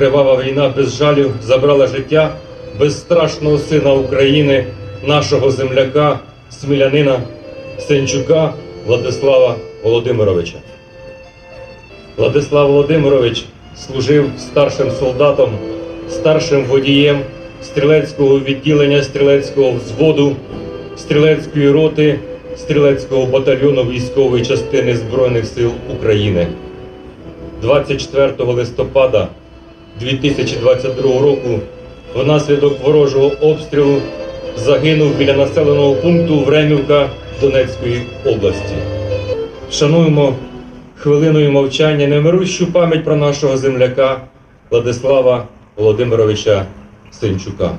кривава війна без жалю забрала життя безстрашного сина України, нашого земляка, смілянина Сенчука Владислава Володимировича. Владислав Володимирович служив старшим солдатом, старшим водієм стрілецького відділення стрілецького взводу, стрілецької роти, стрілецького батальйону військової частини Збройних сил України. 24 листопада 2022 року внаслідок ворожого обстрілу загинув біля населеного пункту Времівка Донецької області. Шануємо хвилиною мовчання немирущу пам'ять про нашого земляка Владислава Володимировича Синчука.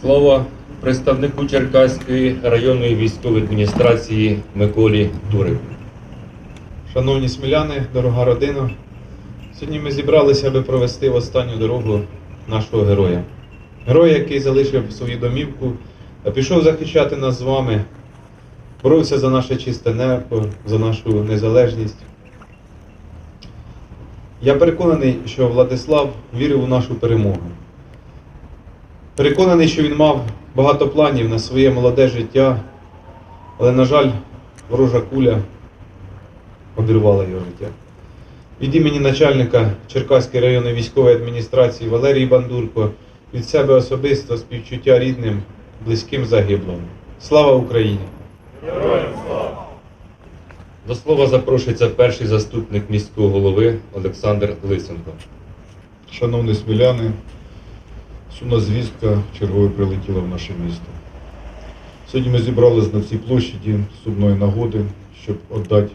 Слово представнику Черкаської районної військової адміністрації Миколі Дурику. Шановні сміляни, дорога родина, сьогодні ми зібралися, аби провести в останню дорогу нашого героя. Героя, який залишив свою домівку та пішов захищати нас з вами, боровся за наше чисте небо, за нашу незалежність. Я переконаний, що Владислав вірив у нашу перемогу. Переконаний, що він мав багато планів на своє молоде життя, але, на жаль, ворожа куля обірвала його життя. Від імені начальника Черкаської районної військової адміністрації Валерії Бандурко від себе особисто співчуття рідним, близьким загиблим. Слава Україні! До слова запрошується перший заступник міського голови Олександр Лисенко. Шановні сміляни, сумна звістка чергове прилетіла в наше місто. Сьогодні ми зібрались на цій площаді сумної нагоди, щоб віддати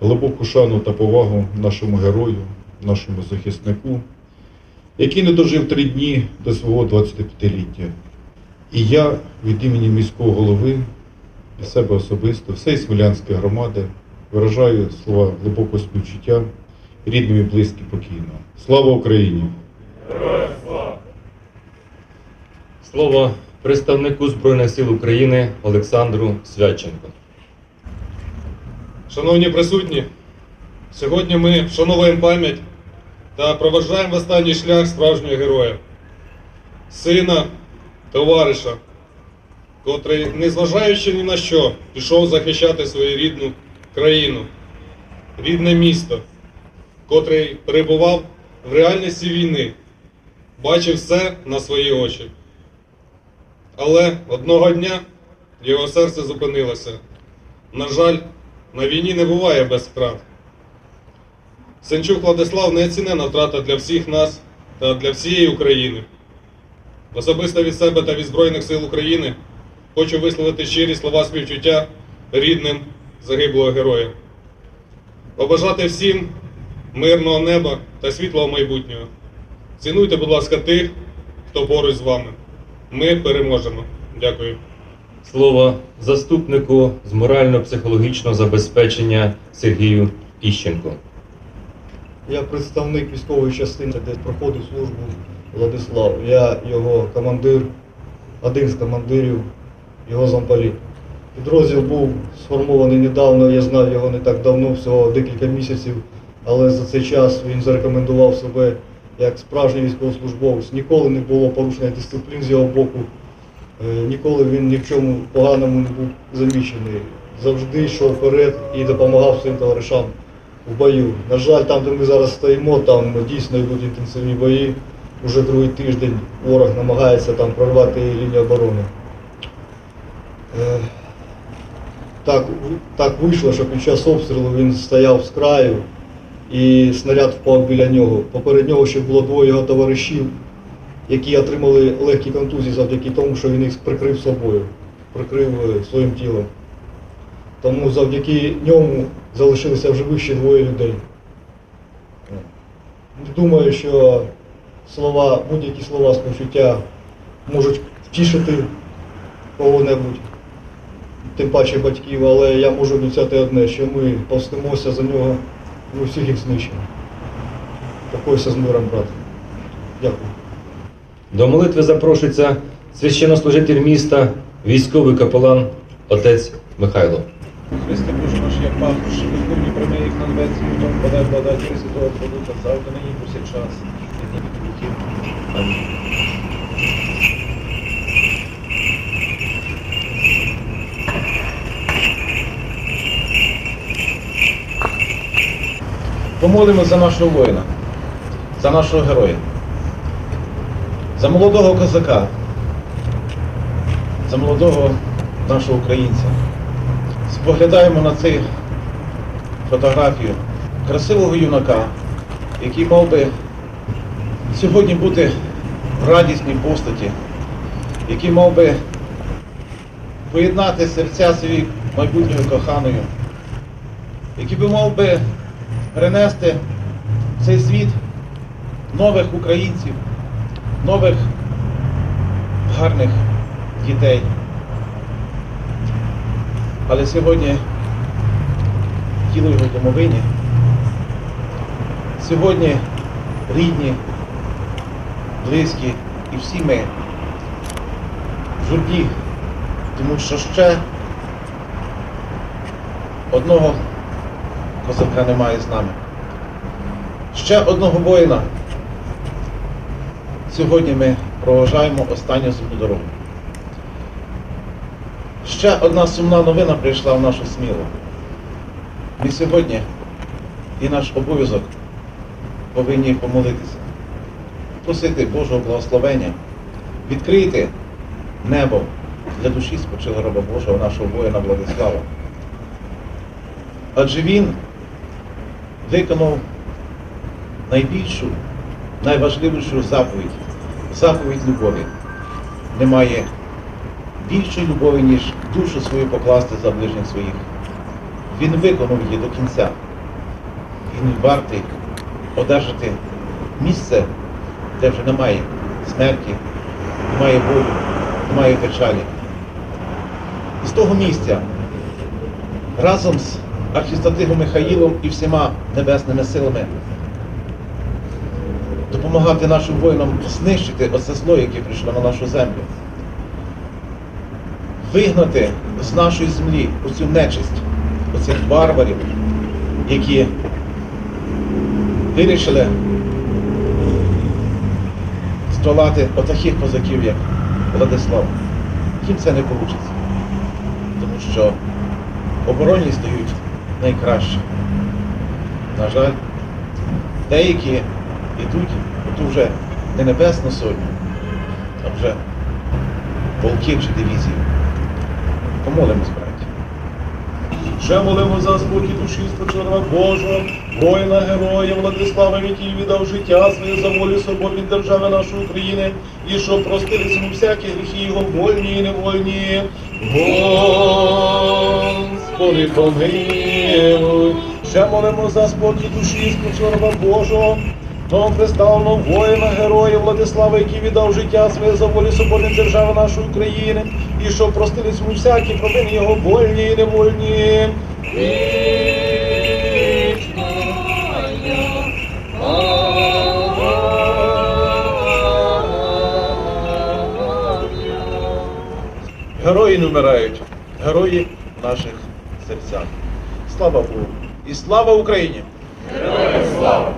глибоку шану та повагу нашому герою, нашому захиснику, який не дожив три дні до свого 25-ліття. І я від імені міського голови і себе особисто, всієї смілянської громади виражаю слова глибокого співчуття рідним і близьким покійного. Слава Україні! Слово представнику Збройних сил України Олександру Свяченко. Шановні присутні, сьогодні ми вшановуємо пам'ять та проважаємо останній шлях справжнього героя, сина, товариша, котрий, незважаючи ні на що, пішов захищати свою рідну країну, рідне місто, котрий перебував в реальності війни, бачив все на свої очі. Але одного дня його серце зупинилося. На жаль, на війні не буває без втрат. Сенчук Владислав неоцінена втрата для всіх нас та для всієї України. Особисто від себе та від Збройних сил України хочу висловити щирі слова співчуття рідним загиблого героя. Побажати всім мирного неба та світлого майбутнього. Цінуйте, будь ласка, тих, хто поруч з вами. Ми переможемо. Дякую. Слово заступнику з морально-психологічного забезпечення Сергію Іщенко. Я представник військової частини, де проходив службу Владислав. Я його командир, один з командирів, його замполіт. Підрозділ був сформований недавно, я знав його не так давно, всього декілька місяців, але за цей час він зарекомендував себе як справжній військовослужбовець. Ніколи не було порушення дисциплін з його боку, Е, ніколи він ні в чому поганому не був замічений. Завжди йшов вперед і допомагав своїм товаришам в бою. На жаль, там, де ми зараз стоїмо, там дійсно йдуть інтенсивні бої. Уже другий тиждень ворог намагається там прорвати лінію оборони. Е, Так, так вийшло, що під час обстрілу він стояв з краю і снаряд впав біля нього. Поперед нього ще було двоє його товаришів, які отримали легкі контузії завдяки тому, що він їх прикрив собою, прикрив е, своїм тілом. Тому завдяки ньому залишилися в живих ще двоє людей. Думаю, що слова, будь-які слова співчуття можуть втішити кого-небудь. тим паче батьків, але я можу обіцяти одне, що ми повстимося за нього, ми всіх їх знищимо. Покойся з миром, брат. Дякую. До молитви запрошується священнослужитель міста, військовий капелан отець Михайло. Христе Боже наш, як пахнеш, виконні прямий їх нам вець, і подай благодать Святого Продука, завжди нині повсякчас, і на віки віків. Амінь. Помолимо за нашого воїна, за нашого героя, за молодого козака, за молодого нашого українця. Споглядаємо на цю фотографію красивого юнака, який мав би сьогодні бути в радісній постаті, який мав би поєднати серця своєю майбутньою коханою, який би мав би принести в цей світ нових українців, нових гарних дітей. Але сьогодні тіло його домовині. Сьогодні рідні, близькі і всі ми в журбі, тому що ще одного козака немає з нами. Ще одного воїна. Сьогодні ми проважаємо останню земну дорогу. Ще одна сумна новина прийшла в нашу смілу. Ми сьогодні і наш обов'язок повинні помолитися, просити Божого благословення, відкрити небо для душі спочила раба Божого, нашого воїна Владислава. Адже він виконав найбільшу, найважливішу заповідь заповідь любові. Немає більшої любові, ніж душу свою покласти за ближніх своїх. Він виконав її до кінця. Він вартий одержати місце, де вже немає смерті, немає болю, немає печалі. І з того місця разом з архістратигом Михаїлом і всіма небесними силами допомагати нашим воїнам знищити оце зло, яке прийшло на нашу землю вигнати з нашої землі оцю нечисть, оцих варварів, які вирішили здолати отаких козаків, як Владислав. Їм це не вийде. Тому що оборонні стають найкраще. На жаль, деякі йдуть оту вже не небесну сотню, а вже полків чи дивізію. Помолимось, браті. Ще молимо за спокій душі спочила Божого, воїна, героя Владислава, який віддав життя своє за волю свободної держави нашої України, і щоб простилися йому всякі гріхи його вольні і невольні. Господи, помилуй. Ще молимо за спокій душі спочила Божого, новоприставного воїна, героя Владислава, який віддав життя своє за волю свободної держави нашої України, і щоб простились йому всякі провини його вольні і невольні. Герої не вмирають, герої в наших серцях. Слава Богу! І слава Україні! Героям слава!